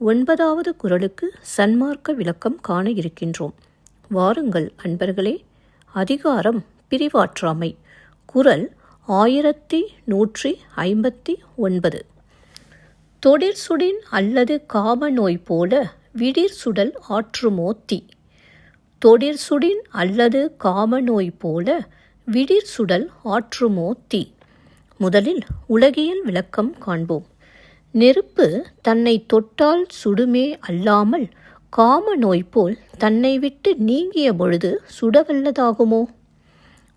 ஒன்பதாவது குரலுக்கு சன்மார்க்க விளக்கம் காண இருக்கின்றோம். வாருங்கள் அன்பர்களே. அதிகாரம் பிரிவாற்றாமை. குரல் ஆயிரத்தி நூற்றி ஐம்பத்தி ஒன்பது. தொடிர் சுடின் அல்லது காம நோய் போல விடிர் சுடல் ஆற்றுமோ தீ. தொடிர் சுடின் அல்லது காம நோய் போல விடிர் சுடல் ஆற்றுமோ தீ. முதலில் உலகியல் விளக்கம் காண்போம். நெருப்பு தன்னை தொட்டால் சுடுமே அல்லாமல் காம நோய் போல் தன்னை விட்டு நீங்கிய பொழுது சுடவல்லதாகுமோ?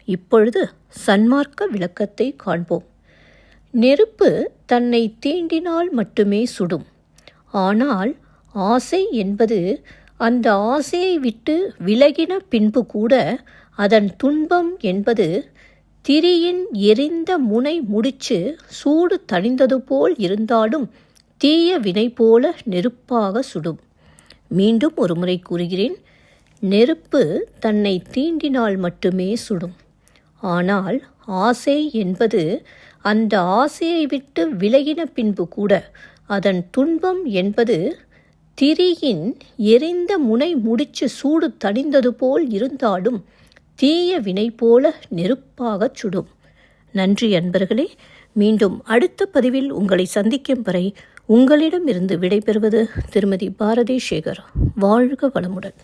இப்பொழுது சன்மார்க்க விளக்கத்தை காண்போம். நெருப்பு தன்னை தீண்டினால் மட்டுமே சுடும். ஆனால் ஆசை என்பது அந்த ஆசையை விட்டு விலகின பின்பு கூட அதன் துன்பம் என்பது திரியின் எரிந்த முனை முடிச்சு சூடு தணிந்தது போல் இருந்தாலும் தீய வினை போல நெருப்பாக சுடும். மீண்டும் ஒரு முறை கூறுகிறேன் நெருப்பு தன்னை தீண்டினால் மட்டுமே சுடும். ஆனால் ஆசை என்பது அந்த ஆசையை விட்டு விலகின பின்பு கூட அதன் துன்பம் என்பது திரியின் எரிந்த முனை முடிச்சு சூடு தணிந்தது போல் இருந்தாலும் தீய வினை போல நெருப்பாகச் சுடும். நன்றி அன்பர்களே மீண்டும் அடுத்த பதிவில் உங்களை சந்திக்கும் வரை உங்களிடமிருந்து விடைபெறுவது திருமதி பாரதி சேகர் வாழ்க வளமுடன்.